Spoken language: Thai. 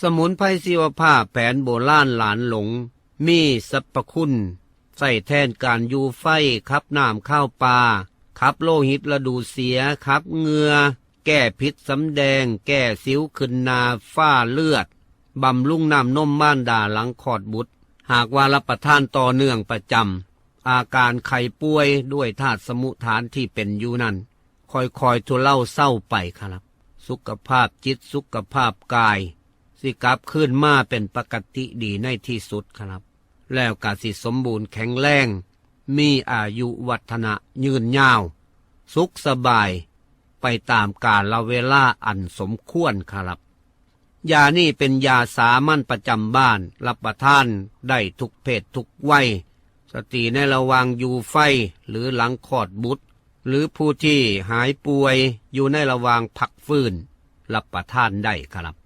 สมุนไพรชีวภาพแผนโบราณหลานหลง มีสรรพคุณ ใส่แทนการยูไฟขับน้ำข้าวปลาขับโลหิตระดูเสียขับเงือ แก้พิษสำแดง แก้สิวขึ้นนาฝ้าเลือด บำรุงน้ำนมบ้านดาหลังขอดบุตร หากว่ารับประทานต่อเนื่องประจำอาการไข้ป่วยด้วยธาตุสมุทฐานที่เป็นอยู่นั้นค่อยๆทุเล่าเศร้าไปครับ สุขภาพจิตสุขภาพกาย สิกลับขึ้นมาเป็นปกติดีในที่สุดครับ แล้วกาสิสมบูรณ์แข็งแรง มีอายุวัฒนะยืนยาว สุขสบายไปตามกาลเวลาอันสมควรครับ ยานี่เป็นยาสามัญประจำบ้าน รับประทานได้ทุกเพศทุกวัยสตรีในระหวังอยู่ไฟหรือหลังคลอดบุตร หรือผู้ที่หายป่วยอยู่ในระหว่างพักฟื้น รับประทานได้ครับ